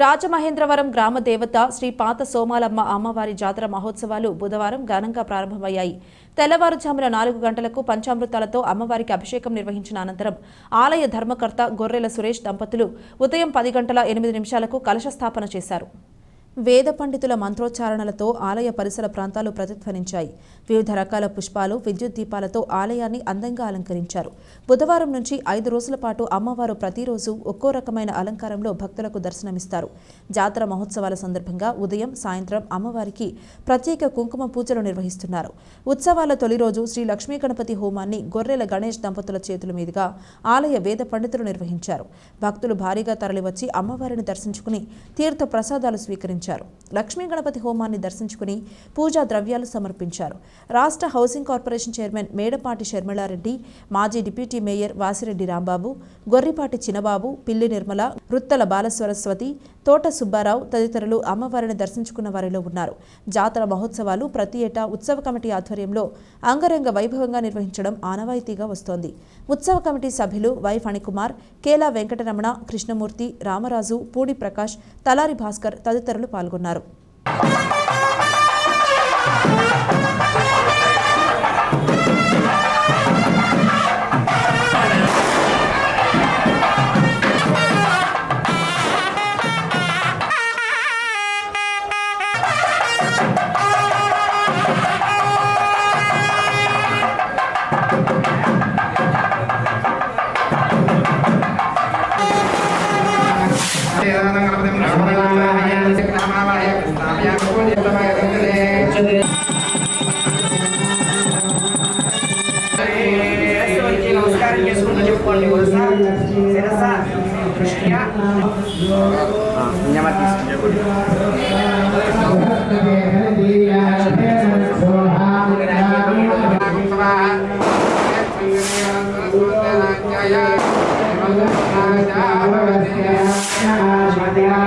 రాజమహేంద్రవరం గ్రామ దేవత శ్రీ పాత సోమాలమ్మ అమ్మవారి జాతర మహోత్సవాలు బుధవారం ఘనంగా ప్రారంభమయ్యాయి. తెల్లవారుజామున నాలుగు గంటలకు పంచామృతాలతో అమ్మవారికి అభిషేకం నిర్వహించిన అనంతరం ఆలయ ధర్మకర్త గొర్రెల సురేష్ దంపతులు ఉదయం పది గంటల ఎనిమిది నిమిషాలకు కలశ స్థాపన చేశారు. వేద పండితుల మంత్రోచ్చారణలతో ఆలయ పరిసర ప్రాంతాలు ప్రతిధ్వనించాయి. వివిధ రకాల పుష్పాలు విద్యుత్ దీపాలతో ఆలయాన్ని అందంగా అలంకరించారు. బుధవారం నుంచి ఐదు రోజుల పాటు అమ్మవారు ప్రతిరోజు ఒక్కో రకమైన అలంకారంలో భక్తులకు దర్శనమిస్తారు. జాతర మహోత్సవాల సందర్భంగా ఉదయం సాయంత్రం అమ్మవారికి ప్రత్యేక కుంకుమ పూజలు నిర్వహిస్తున్నారు. ఉత్సవాల తొలి రోజు శ్రీ లక్ష్మీ గణపతి హోమాన్ని గొర్రెల గణేష్ దంపతుల చేతుల మీదుగా ఆలయ వేద పండితులు నిర్వహించారు. భక్తులు భారీగా తరలివచ్చి అమ్మవారిని దర్శించుకుని తీర్థ ప్రసాదాలు స్వీకరించారు. లక్ష్మీ గణపతి హోమాన్ని దర్శించుకుని పూజా ద్రవ్యాలు సమర్పించారు. రాష్ట్ర housing corporation chairman Medapati Sharmila Reddy మాజీ డిప్యూటీ మేయర్ వాసిరెడ్డి రాంబాబు గొర్రిపాటి చినబాబు పిల్లి నిర్మల రుత్తల బాలసరస్వతి తోట సుబ్బారావు తదితరులు అమ్మవారిని దర్శించుకున్న వారిలో ఉన్నారు. జాతర మహోత్సవాలు ప్రతి ఏటా ఉత్సవ కమిటీ ఆధ్వర్యంలో అంగరంగ వైభవంగా నిర్వహించడం ఆనవాయితీగా వస్తోంది. ఉత్సవ కమిటీ సభ్యులు వై ఫణికుమార్ కేలా వెంకటరమణ కృష్ణమూర్తి రామరాజు పూడి ప్రకాష్ తలారి భాస్కర్ తదితరులు పాల్గొన్నారు. నమస్కారం చేసుకుంటూ చెప్పుకోండి వరుస శిరస దృష్ట్యా జయ